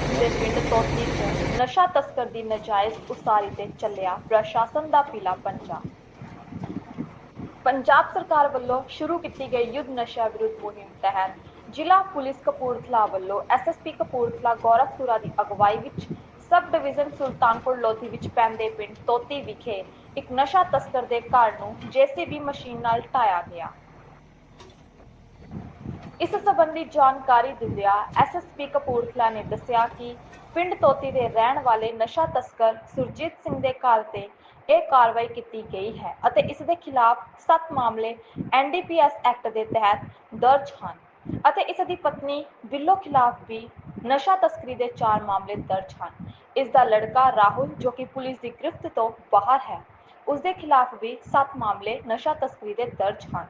ਕੌਰ ਦੇ ਪਿੰਡ ਤੋਤੀ ਚ ਨਸ਼ਾ ਤਸਕਰ ਦੀ ਨਜਾਇਜ਼ ਉਸਾਰੀ ਤੇ ਚੱਲਿਆ ਪ੍ਰਸ਼ਾਸਨ ਦਾ ਪੀਲਾ ਪੰਜਾ ਪੰਜਾਬ ਸਰਕਾਰ ਵੱਲੋਂ ਸ਼ੁਰੂ ਕੀਤੀ ਗਈ ਯੁੱਧ ਨਸ਼ਾ ਵਿਰੁੱਧ ਮੁਹਿੰਮ ਤਹਿਤ ਜ਼ਿਲ੍ਹਾ ਪੁਲਿਸ ਕਪੂਰਥਲਾ ਵੱਲੋਂ ਐਸਐਸਪੀ ਕਪੂਰਥਲਾ ਗੌਰਵ ਦੀ ਅਗਵਾਈ ਵਿੱਚ ਸਬ ਡਿਵੀਜ਼ਨ ਸੁਲਤਾਨਪੁਰ ਲੋਧੀ ਵਿੱਚ ਪੈਂਦੇ ਪਿੰਡ ਤੋਤੀ ਵਿਖੇ ਇੱਕ ਨਸ਼ਾ ਤਸਕਰ ਦੇ ਘਰ ਨੂੰ ਜੇ ਸੀ ਬੀ ਮਸ਼ੀਨ ਨਾਲ ਢਾਇਆ ਗਿਆ। ਇਸ ਸੰਬੰਧੀ ਜਾਣਕਾਰੀ ਦਿੰਦਿਆਂ ਐਸਐਸਪੀ ਕਪੂਰਥਲਾ ਨੇ ਦੱਸਿਆ ਕਿ ਪਿੰਡ ਤੋਤੀ ਦੇ ਰਹਿਣ ਵਾਲੇ ਨਸ਼ਾ ਤਸਕਰ ਸੁਰਜੀਤ ਸਿੰਘ ਦੇ ਘਰ ਤੇ ਇਹ ਕਾਰਵਾਈ ਕੀਤੀ ਗਈ ਹੈ ਅਤੇ ਇਸ ਦੇ ਖਿਲਾਫ 7 ਮਾਮਲੇ ਐਨਡੀਪੀਐਸ ਐਕਟ ਦੇ ਤਹਿਤ ਦਰਜ ਹਨ ਅਤੇ ਇਸ ਦੀ ਪਤਨੀ ਬਿੱਲੋ ਖਿਲਾਫ ਵੀ ਨਸ਼ਾ ਤਸਕਰੀ ਦੇ 4 ਮਾਮਲੇ ਦਰਜ ਹਨ। ਇਸ ਦਾ ਲੜਕਾ ਰਾਹੁਲ, ਜੋ ਕਿ ਪੁਲਿਸ ਦੀ ਗ੍ਰਿਫਤ ਤੋਂ ਬਾਹਰ ਹੈ, ਉਸ ਦੇ ਖਿਲਾਫ ਵੀ 7 ਮਾਮਲੇ ਨਸ਼ਾ ਤਸਕਰੀ ਦੇ ਦਰਜ ਹਨ।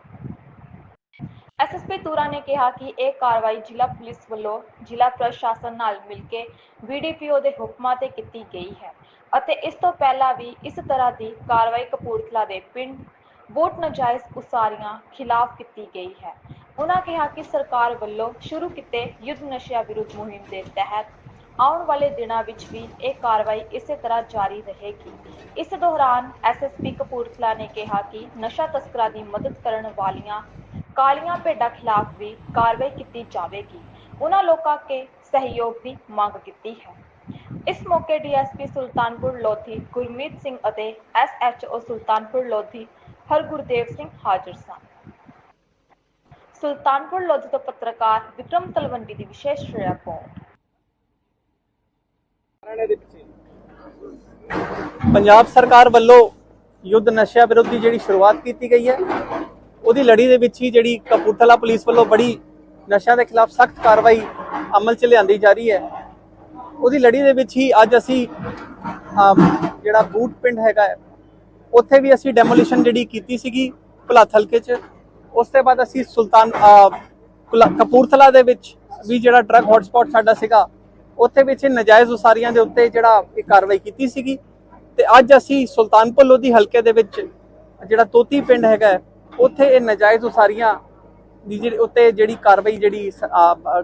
ਐਸਐਸਪੀ ਤੂਰਾ ਨੇ ਕਿਹਾ ਕਿ ਇਹ ਕਾਰਵਾਈ ਜ਼ਿਲ੍ਹਾ ਪੁਲਿਸ ਵੱਲੋਂ ਜ਼ਿਲ੍ਹਾ ਪ੍ਰਸ਼ਾਸਨ ਨਾਲ ਮਿਲ ਕੇ ਬੀਡੀਪੀਓ ਦੇ ਹੁਕਮਾਂ ਤੇ ਕੀਤੀ ਗਈ ਹੈ ਅਤੇ ਇਸ ਤੋਂ ਪਹਿਲਾਂ ਵੀ ਇਸ ਤਰ੍ਹਾਂ ਦੀ ਕਾਰਵਾਈ ਕਪੂਰਥਲਾ ਦੇ ਪਿੰਡ ਵੋਟ ਨਜਾਇਜ਼ ਉਸਾਰੀਆਂ ਖਿਲਾਫ ਕੀਤੀ ਗਈ ਹੈ। ਉਹਨਾਂ ਕਿਹਾ ਕਿ ਸਰਕਾਰ ਵੱਲੋਂ ਸ਼ੁਰੂ ਕੀਤੇ ਯੁੱਧ ਨਸ਼ਿਆਂ ਵਿਰੁੱਧ ਮੁਹਿੰਮ ਦੇ ਤਹਿਤ ਆਉਣ ਵਾਲੇ ਦਿਨਾਂ ਵਿੱਚ ਵੀ ਇਹ ਕਾਰਵਾਈ ਇਸੇ ਤਰ੍ਹਾਂ ਜਾਰੀ ਰਹੇਗੀ। ਇਸ ਦੌਰਾਨ ਐਸਐਸਪੀ ਕਪੂਰਥਲਾ ਨੇ ਕਿਹਾ ਕਿ ਨਸ਼ਾ ਤਸਕਰਾਂ ਦੀ ਮਦਦ ਕਰਨ ਵਾਲੀਆਂ ਕਾਲੀਆਂ ਭੇਡਾਂ ਖਿਲਾਫ ਵੀ ਕਾਰਵਾਈ ਕੀਤੀ ਜਾਵੇਗੀ। ਉਹਨਾਂ ਲੋਕਾਂ ਕੇ ਸਹਿਯੋਗ ਦੀ ਮੰਗ ਕੀਤੀ ਹੈ। ਇਸ ਮੌਕੇ ਡੀਐਸਪੀ ਸੁਲਤਾਨਪੁਰ ਲੋਧੀ ਗੁਰਮੀਤ ਸਿੰਘ ਅਤੇ ਐਸਐਚਓ ਸੁਲਤਾਨਪੁਰ ਲੋਧੀ ਹਰਗੁਰਦੇਵ ਸਿੰਘ ਹਾਜ਼ਰ ਸਨ। ਸੁਲਤਾਨਪੁਰ ਲੋਧੀ ਤੋਂ ਪੱਤਰਕਾਰ ਵਿਕਰਮ ਤਲਵੰਡੀ ਦੀ ਵਿਸ਼ੇਸ਼ ਰਿਪੋਰਟ। ਪੰਜਾਬ ਸਰਕਾਰ ਵੱਲੋਂ ਯੁੱਧ ਨਸ਼ਿਆਂ ਵਿਰੁੱਧ ਜਿਹੜੀ ਸ਼ੁਰੂਆਤ ਕੀਤੀ ਗਈ ਹੈ ਉਹਦੀ ਲੜੀ ਦੇ ਵਿੱਚ ਹੀ ਜਿਹੜੀ ਕਪੂਰਥਲਾ ਪੁਲਿਸ ਵੱਲੋਂ ਬੜੀ ਨਸ਼ਿਆਂ ਦੇ ਖਿਲਾਫ ਸਖਤ ਕਾਰਵਾਈ ਅਮਲ 'ਚ ਲਿਆਂਦੀ ਜਾ ਰਹੀ ਹੈ। ਉਹਦੀ ਲੜੀ ਦੇ ਵਿੱਚ ਹੀ ਅੱਜ ਅਸੀਂ ਜਿਹੜਾ ਬੂਟ ਪਿੰਡ ਹੈਗਾ ਹੈ, ਉੱਥੇ ਵੀ ਅਸੀਂ ਡੈਮੋਲੀਸ਼ਨ ਜਿਹੜੀ ਕੀਤੀ ਸੀਗੀ ਭੁਲੱਥ ਹਲਕੇ 'ਚ। ਉਸ ਤੋਂ ਬਾਅਦ ਅਸੀਂ ਸੁਲਤਾਨ ਕੁਲਾ- ਕਪੂਰਥਲਾ ਦੇ ਵਿੱਚ ਵੀ ਜਿਹੜਾ ਡਰੱਗ ਹੌਟਸਪੌਟ ਸਾਡਾ ਸੀਗਾ ਉੱਥੇ ਵਿੱਚ ਇਹ ਨਜਾਇਜ਼ ਉਸਾਰੀਆਂ ਦੇ ਉੱਤੇ ਜਿਹੜਾ ਇਹ ਕਾਰਵਾਈ ਕੀਤੀ ਸੀਗੀ। ਤੇ ਅੱਜ ਅਸੀਂ ਸੁਲਤਾਨਪੁਰ ਲੋਧੀ ਹਲਕੇ ਦੇ ਵਿੱਚ ਜਿਹੜਾ ਤੋਤੀ ਪਿੰਡ ਹੈਗਾ ਹੈ, ਉੱਥੇ ਇਹ ਨਜਾਇਜ਼ ਉਸਾਰੀਆਂ ਦੀ ਜਿਹੜੀ ਉੱਤੇ ਜਿਹੜੀ ਕਾਰਵਾਈ ਜਿਹੜੀ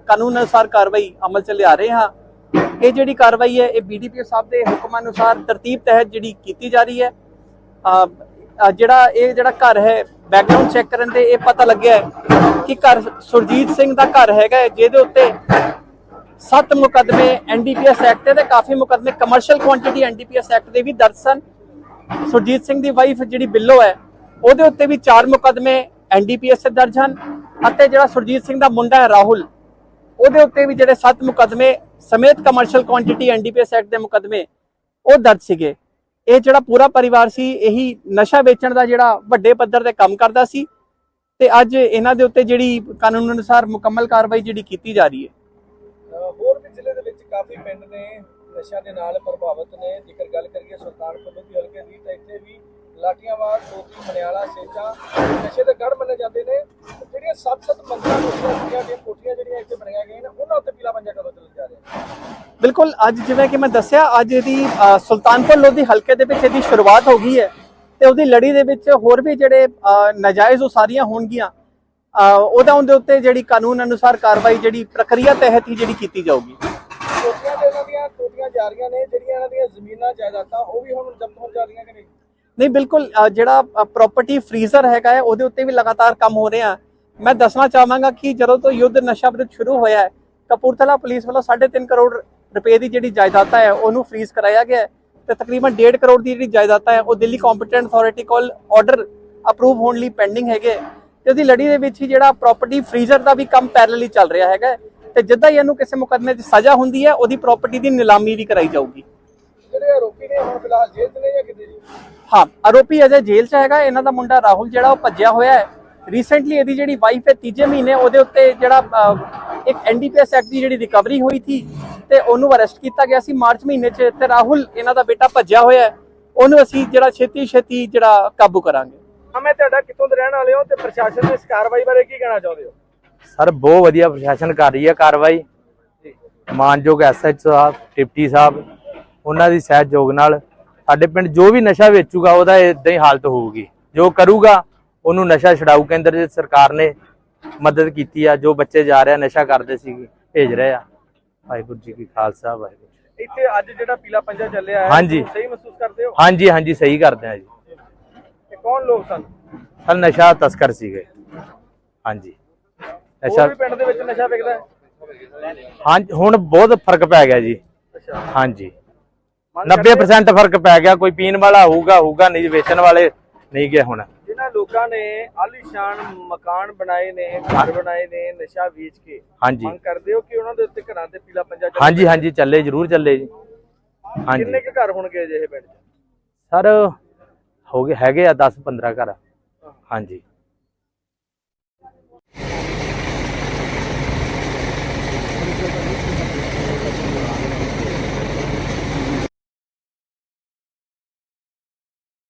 ਕਾਨੂੰਨ ਅਨੁਸਾਰ ਕਾਰਵਾਈ ਅਮਲ ਚ ਲਿਆ ਰਹੇ ਹਾਂ। ਇਹ ਜਿਹੜੀ ਕਾਰਵਾਈ ਹੈ ਇਹ ਬੀਡੀਪੀਓ ਸਾਹਿਬ ਦੇ ਹੁਕਮ ਅਨੁਸਾਰ ਤਰਤੀਬ ਤਹਿਤ ਜਿਹੜੀ ਕੀਤੀ ਜਾ ਰਹੀ ਹੈ। ਜਿਹੜਾ ਇਹ ਜਿਹੜਾ ਘਰ ਹੈ ਬੈਕਗ੍ਰਾਉਂਡ ਚੈੱਕ ਕਰਨ ਤੇ ਇਹ ਪਤਾ ਲੱਗਿਆ ਕਿ ਘਰ ਸੁਰਜੀਤ ਸਿੰਘ ਦਾ ਘਰ ਹੈਗਾ ਹੈ, ਜਿਹਦੇ ਉੱਤੇ ਸੱਤ ਮੁਕੱਦਮੇ ਐਨਡੀਪੀਐਸ ਐਕਟ ਦੇ ਕਾਫੀ ਮੁਕੱਦਮੇ ਕਮਰਸ਼ੀਅਲ ਕੁਆਂਟੀਟੀ ਐਨਡੀਪੀਐਸ ਐਕਟ ਦੇ ਵੀ ਦਰਜ ਸਨ। ਸੁਰਜੀਤ ਸਿੰਘ ਦੀ ਵਾਈਫ ਜਿਹੜੀ ਬਿੱਲੋ ਹੈ ਉਹਦੇ ਉੱਤੇ ਵੀ ਚਾਰ ਮੁਕੱਦਮੇ ਐਨਡੀਪੀਐਸ ਦੇ ਦਰਜ ਹਨ ਅਤੇ ਜਿਹੜਾ ਸੁਰਜੀਤ ਸਿੰਘ ਦਾ ਮੁੰਡਾ ਹੈ ਰਾਹੁਲ, ਉਹਦੇ ਉੱਤੇ ਵੀ ਜਿਹੜੇ ਸੱਤ ਮੁਕੱਦਮੇ ਸਮੇਤ ਕਮਰਸ਼ੀਅਲ ਕੁਆਂਟੀਟੀ ਐਨਡੀਪੀਐਸ ਐਕਟ ਦੇ ਮੁਕੱਦਮੇ ਉਹ ਦਰਜ ਸੀਗੇ। ਇਹ ਜਿਹੜਾ ਪੂਰਾ ਪਰਿਵਾਰ ਸੀ, ਇਹੀ ਨਸ਼ਾ ਵੇਚਣ ਦਾ ਜਿਹੜਾ ਵੱਡੇ ਪੱਧਰ ਤੇ ਕੰਮ ਕਰਦਾ ਸੀ ਤੇ ਅੱਜ ਇਹਨਾਂ ਦੇ ਉੱਤੇ ਜਿਹੜੀ ਕਾਨੂੰਨ ਅਨੁਸਾਰ ਮੁਕੰਮਲ ਕਾਰਵਾਈ ਜਿਹੜੀ ਕੀਤੀ ਜਾ ਰਹੀ ਹੈ। ਹੋਰ ਵੀ ਜ਼ਿਲ੍ਹੇ ਦੇ ਵਿੱਚ ਕਾਫੀ ਪਿੰਡ ਨੇ ਨਸ਼ਿਆਂ ਦੇ ਨਾਲ ਪ੍ਰਭਾਵਿਤ ਨੇ। ਜੇਕਰ ਗੱਲ ਕਰੀਏ ਸੁਲਤਾਨਪੁਰ ਲੋਧੀ ਹਲਕੇ ਦੀ, ਤਾਂ ਇੱਥੇ ਵੀ ਲਾਟੀਆਂਵਾਲ ਸੋਤੀ ਮਨਿਆਲਾ ਸੇਚਾ ਨਸ਼ੇ ਦੇ ਗੜ ਮੰਨੇ ਜਾਂਦੇ ਨੇ। ਜਿਹੜੀਆਂ ਸੱਤ-ਸੱਤ ਮੰਜ਼ਿਲਾਂ ਕੋਠੀਆਂ ਦੀਆਂ ਕੋਠੀਆਂ ਜਿਹੜੀਆਂ ਇੱਥੇ ਬਣਾਈਆਂ ਗਈਆਂ ਨੇ ਉਹਨਾਂ ਉੱਤੇ ਪੀਲਾ ਪੰਜਾ ਕਦੋਂ ਚੱਲ ਜਾ ਰਿਹਾ ਬਿਲਕੁਲ ਅੱਜ ਜਿਵੇਂ ਕਿ ਮੈਂ ਦੱਸਿਆ ਅੱਜ ਇਹਦੀ ਸੁਲਤਾਨਪੁਰ ਲੋਧੀ ਹਲਕੇ ਦੇ ਵਿੱਚ ਇਹਦੀ ਸ਼ੁਰੂਆਤ ਹੋ ਗਈ ਹੈ। ਤੇ ਉਹਦੀ ਲੜੀ ਦੇ ਵਿੱਚ ਹੋਰ ਵੀ ਜਿਹੜੇ ਨਾਜਾਇਜ਼ ਉਸਾਰੀਆਂ ਹੋਣਗੀਆਂ। ਉਹਦਾ ਉਹਦੇ ਉੱਤੇ ਜਿਹੜੀ ਕਾਨੂੰਨ ਅਨੁਸਾਰ ਕਾਰਵਾਈ ਜਿਹੜੀ ਪ੍ਰਕਿਰਿਆ ਤਹਿਤ ਹੀ ਜਿਹੜੀ ਕੀਤੀ ਜਾਊਗੀ। ਕੋਠੀਆਂ ਤੇ ਇਹਨਾਂ ਦੀਆਂ ਕੋਠੀਆਂ ਜਾ ਰਹੀਆਂ ਨੇ ਜਿਹੜੀਆਂ ਇਹਨਾਂ ਦੀਆਂ ਜ਼ਮੀਨਾਂ ਜਾਇਦਾਦਾਂ ਉਹ ਵੀ ਹੁਣ ਜ਼ਬਤ ਹੋਣ ਜਾ ਰਹੀਆਂ ਕਿ ਨਹੀਂ? ਨਹੀਂ, ਬਿਲਕੁਲ ਜਿਹੜਾ ਪ੍ਰਾਪਰਟੀ ਫਰੀਜ਼ਰ ਹੈਗਾ ਹੈ, ਉਹਦੇ ਉੱਤੇ ਵੀ ਲਗਾਤਾਰ ਕੰਮ ਹੋ ਰਿਹਾ ਮੈਂ ਦੱਸਣਾ ਚਾਹਾਂਗਾ ਕਿ ਜਦੋਂ ਤੋਂ ਯੁੱਧ ਨਸ਼ਾ ਵਿਰੁੱਧ ਸ਼ੁਰੂ ਹੋਇਆ ਹੈ, ਕਪੂਰਥਲਾ ਪੁਲਿਸ ਵੱਲੋਂ 3.5 ਕਰੋੜ ਰੁਪਏ ਦੀ ਜਿਹੜੀ ਜਾਇਦਾਦਾਂ ਹੈ, ਉਹਨੂੰ ਫਰੀਜ਼ ਕਰਾਇਆ ਗਿਆ ਹੈ ਤੇ ਤਕਰੀਬਨ 1.5 ਕਰੋੜ ਦੀ ਜਿਹੜੀ ਜਾਇਦਾਦਾਂ ਹੈ, ਉਹ ਦਿੱਲੀ ਕੰਪੀਟੈਂਟ ਅਥਾਰਟੀ ਕੋਲ ਆਰਡਰ ਅਪਰੂਵ ਹੋਣ ਲਈ ਪੈਂਡਿੰਗ ਹੈਗੇ ਤੇ ਉਹਦੀ ਲੜੀ ਦੇ ਵਿੱਚ ਹੀ ਜਿਹੜਾ ਪ੍ਰਾਪਰਟੀ ਫਰੀਜ਼ਰ ਦਾ ਵੀ ਕੰਮ ਪੈਰਲਲੀ ਚੱਲ ਰਿਹਾ ਹੈਗਾ ਹੈ। ਤੇ ਜਿੱਦਾਂ ਹੀ ਇਹਨੂੰ ਕਿਸੇ ਮੁਕੱਦਮੇ 'ਚ ਸਜ਼ਾ ਹੁੰਦੀ ਹੈ, ਉਹਦੀ ਪ੍ਰਾਪਰਟੀ ਦੀ ਨਿਲਾਮੀ ਵੀ ਕਰਾਈ ਜਾਊਗੀ ਜਿਹੜੇ ਆਰੋਪੀ ਨੇ ਹੁਣ ਫਿਲਹਾਲ ਜੇਲ੍ਹ 'ਚ ਨੇ ਜਾਂ ਕਿਤੇ ਜੀ? ਹਾਂ ਆਰੋਪੀ ਅਜੇ ਜੇਲ੍ਹ 'ਚ ਹੈਗਾ ਇਹਨਾਂ ਦਾ ਮੁੰਡਾ ਰਾਹੁਲ ਜਿਹੜਾ ਉਹ ਭੱਜਿਆ ਹੋਇਆ ਹੈ। ਰੀਸੈਂਟਲੀ ਇਹਦੀ ਜਿਹੜੀ ਵਾਈਫ ਹੈ ਤੀਜੇ ਮਹੀਨੇ ਉਹਦੇ ਉੱਤੇ ਜਿਹੜਾ ਇੱਕ ਐਨਡੀਪੀਐਸ ਐਕਟ ਦੀ ਜਿਹੜੀ ਰਿਕਵਰੀ ਹੋਈ ਸੀ ਤੇ ਉਹਨੂੰ ਅਰੈਸਟ ਕੀਤਾ ਗਿਆ ਸੀ। ਮਾਰਚ ਮਹੀਨੇ 'ਚ ਤੇ ਰਾਹੁਲ ਇਹਨਾਂ ਦਾ ਬੇਟਾ ਭੱਜਿਆ ਹੋਇਆ ਹੈ। ਉਹਨੂੰ ਅਸੀਂ ਜਿਹੜਾ ਛੇਤੀ ਛੇਤੀ ਜਿਹੜਾ ਕਾਬੂ ਕਰਾਂਗੇ। ਹਾਂ ਮੈਂ ਤੁਹਾਡਾ ਕਿੱਥੋਂ ਦੇ ਰਹਿਣ ਵਾਲੇ ਹੋ ਤੇ ਪ੍ਰਸ਼ਾਸਨ ਦੀ ਇਸ ਕਾਰਵਾਈ ਬਾਰੇ ਕੀ ਕਹਿਣਾ ਚਾਹੁੰਦੇ ਹੋ? ਸਰ ਬਹੁਤ ਵਧੀਆ ਪ੍ਰਸ਼ਾਸਨ ਕਰ ਰਹੀ ਹੈ ਕਾਰਵਾਈ। ਮਾਨਯੋਗ ਐਸਐਚ ਸਾਹਿਬ ਡਿਪਟੀ ਸਾਹਿਬ ਉਹਨਾਂ ਦੀ ਸਹਿਯੋਗ ਨਾਲ ਸਾਡੇ ਪਿੰਡ ਜੋ ਵੀ ਨਸ਼ਾ ਵੇਚੂਗਾ ਉਹਦਾ ਇਦਾਂ ਹੀ ਹਾਲਤ ਹੋਊਗੀ। ਜੋ ਕਰੂਗਾ ਉਹਨੂੰ ਨਸ਼ਾ ਛਡਾਊ ਕੇਂਦਰ ਦੇ ਸਰਕਾਰ ਨੇ ਮਦਦ ਕੀਤੀ ਆ। ਜੋ ਬੱਚੇ ਜਾ ਰਹੇ ਨਸ਼ਾ ਕਰਦੇ ਸੀ ਭੇਜ ਰਹੇ ਆ। ਵਾਹਿਗੁਰੂ ਜੀ ਕੀ ਖਾਲਸਾ ਵਾਹਿਗੁਰੂ। ਇੱਥੇ ਅੱਜ ਜਿਹੜਾ ਪੀਲਾ ਪੰਜਾ ਚੱਲਿਆ ਹੈ ਹਾਂਜੀ। ਸਹੀ ਮਹਿਸੂਸ ਕਰਦੇ ਹੋ? ਹਾਂਜੀ ਹਾਂਜੀ ਸਹੀ ਕਰਦੇ ਆ ਜੀ। ਇਹ ਕੌਣ ਲੋਕ ਸਨ? ਸਰ ਨਸ਼ਾ ਤਸਕਰ ਸੀਗੇ। ਹਾਂਜੀ। ਨਸ਼ਾ ਪਿੰਡ ਦੇ ਵਿੱਚ ਨਸ਼ਾ ਵਿਕਦਾ ਹੈ? ਹਾਂਜੀ ਹੁਣ ਬਹੁਤ ਫ਼ਰਕ ਪੈ ਗਿਆ ਜੀ। ਅੱਛਾ। ਹਾਂਜੀ? 90% ਫ਼ਰਕ ਪੈ ਗਿਆ ਕੋਈ ਪੀਣ ਵਾਲਾ ਹੋਊਗਾ ਹੋਊਗਾ ਨਹੀਂ ਵੇਚਣ ਵਾਲੇ ਨਹੀਂ ਗਏ ਹੁਣ। ਜਿਨ੍ਹਾਂ ਲੋਕਾਂ ਨੇ ਆਲੀਸ਼ਾਨ ਮਕਾਨ ਬਣਾਏ ਨੇ ਘਰ ਬਣਾਏ ਨੇ ਨਸ਼ਾ ਵੇਚ ਕੇ ਹਾਂਜੀ। ਮੰਗ ਕਰਦੇ ਹੋ ਕਿ ਉਹਨਾਂ ਦੇ ਉੱਤੇ ਘਰਾਂ ਤੇ ਪੀਲਾ ਪੰਜਾ ਚੱਲੇ? ਹਾਂਜੀ ਹਾਂਜੀ ਚੱਲੇ ਜ਼ਰੂਰ ਚੱਲੇ ਜੀ। ਹਾਂਜੀ। ਕਿੰਨੇ ਕੁ ਘਰ ਹੋਣਗੇ ਅਜਿਹੇ ਪਿੰਡ 'ਚ? ਸਰ ਹੋ ਗਏ ਹੈਗੇ ਆ 10 15 ਘਰ। ਹਾਂਜੀ।